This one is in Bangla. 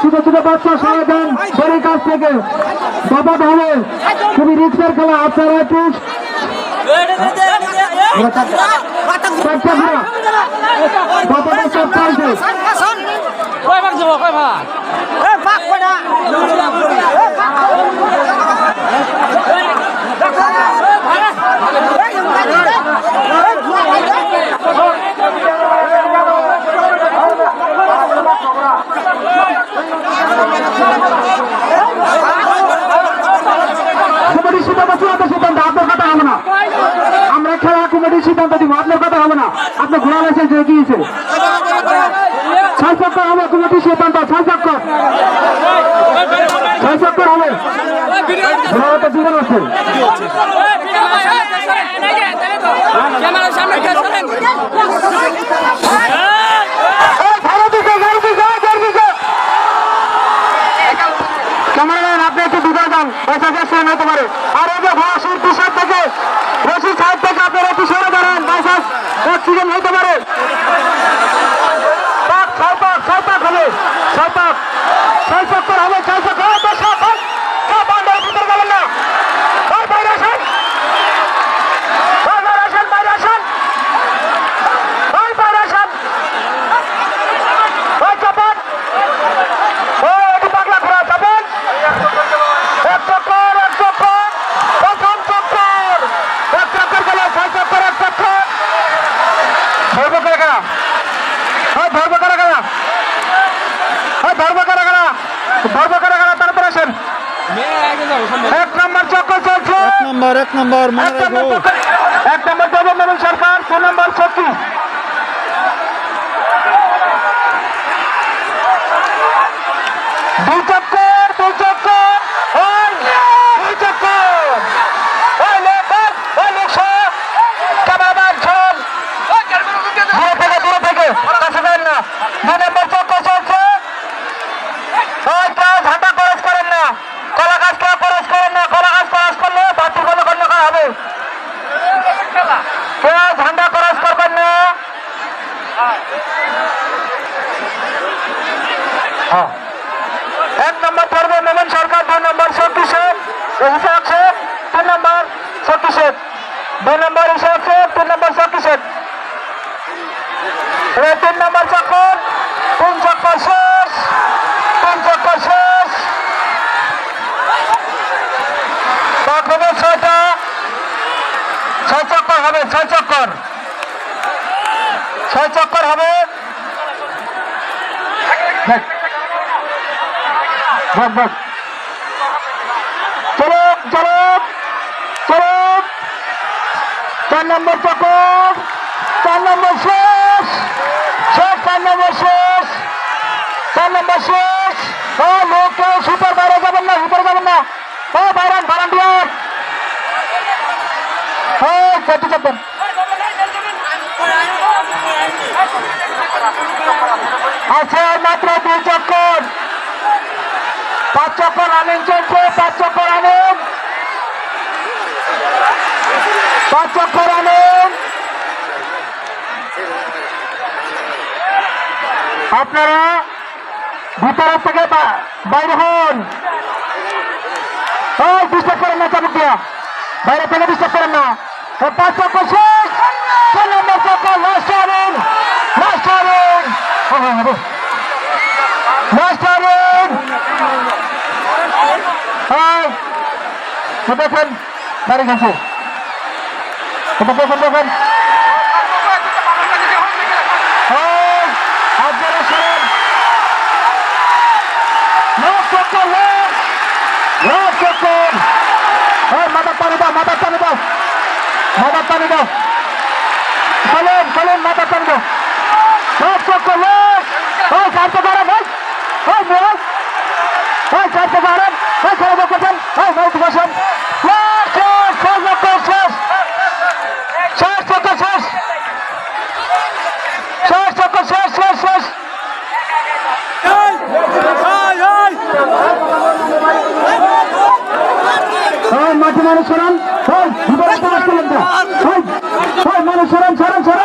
ছোট ছোট বাচ্চা সরাই দেন বাড়ির কাছ থেকে। হবে খুবই রিক্সের খেলা আপনারা একটু চারটা সব পাল্টে কয় ভাগ? যাব কয় ভাগ কমিটির সিদ্ধান্ত চূড়ান্ত সিদ্ধান্ত আপনার কথা হবে না আমরা খেলা সিদ্ধান্ত দিব আপনার কথা হবে না আপনি ঘোড়া লাইসেন্স হয়ে গিয়েছে ছয় চক্কর হবে কোনটি সিদ্ধান্ত ছয় ছয় চক্কর হবে ঘোড়া আপনি একটু ঢুকে যান। পয়সা শুরু হতে পারে। আর এই যে ভাসির তুষার থেকে রশিদ সাহেব থেকে আপনারা একটু সরে দাঁড়ান। বাইসাস অক্সিজেন হতে পারে। পাক, ছয় পাক, ছয় পাক হবে। ছয় পাক ছয় চক্কর হবে ছয় চক্কর হবে, দশ পাক, সব বান্ডাল ভিতরে গেলেন না ওই বাইরে আসেন ওই বাইরে আসেন বাইরে আসেন ওই বাইরে আসেন ওই চাপান ও এটি পাগলা ঘোড়া চাপান এক চক্কর এক চক্কর প্রথম চক্কর এক চক্কর গেল ছয় চক্কর এক চক্কর ধরবো করে হ্যাঁ ধরবো করে কেনা হ্যাঁ ধরবো করে কেনা ধরবো করে কেনা তাড়াতাড়ি আসেন। এক নম্বর চক্কর চলছে। এক নম্বর এক নম্বর মনে রাখো। এক নম্বর দেবেন সরকার দু নম্বর শক্তি দুই চক্কর দুই চক্কর ওই দুই চক্কর ওই লেখক ওই লিখো কাবাবার ঝোল দূরে থেকে দূরে থেকে কাছে যান না দুই নম্বর চক্কর চলছে ওই কেউ ঝাঁটা খরচ করেন না কলা গাছ কেউ খরচ করেন না কলা গাছ খরচ করলে বাতি কোনো গণ্য করা হবে কেউ ঝান্ডা খরচ করবেন না হ্যাঁ। এক নম্বর পর্ব, মোমন সরকার, দুই নম্বর শক্তি শেখ ইসাক শেখ তিন নম্বর শক্তি শেখ, দুই নম্বর ইসাক শেখ তিন নম্বর শক্তি শেখ। তিন নম্বর চক্কর, তিন চক্কর শেষ, তিন চক্কর শেষ। হবে ছয়টা, ছয় চক্কর হবে, ছয় চক্কর। ছয় চক্কর হবে। দেখ ভাগ ভাগ চলো চলো চলো চার নম্বর চক্কর চার নম্বর শেষ শেষ, চার নম্বর শেষ, চার নম্বর শেষ। ও লোক কেউ সুপার বাইরে যাবেন না সুপার যাবেন না। ও, বাইরান বারান ও চারটি চাপবেন। আছে, মাত্র দুই পাঁচ চক্কর রানিং চলছে পাঁচ চক্কর রানিং পাঁচ চক্কর রানিং আপনারা ভিতরের থেকে বাইরে হন। ডিস্টার্ব করেন না, চাবুক দিয়া। বাইরে থেকে ডিস্টার্ব করেন না। পাঁচ চক্কর শেষ। ছয় নম্বর চক্কর লাস্ট হ্যাঁ দেখেন দাঁড়িয়ে গেছে দেখেন হ্যাঁ আপনারা হ্যাঁ মাথা পানি দাও মাথা পানি দাও মাথা পানি দাও চলেন চলেন মাথা পানি দাও লাস্ট চক্কর লাস্ট ওই চারটে বারো ভাই ওই মেয়ে ওই চারটে বারো ওই খেলা দেখেছেন ওই নৌকি বসেন লাস্ট শেষ। শেষ চক্কর শেষ শেষ। চক্কর শেষ শেষ চক্কর শেষ শেষ শেষ। ওই মাঠে মানুষ সরান। ওই ভিতরে পাস করলেন না ওই ওই মানুষ সরান সরান সরান।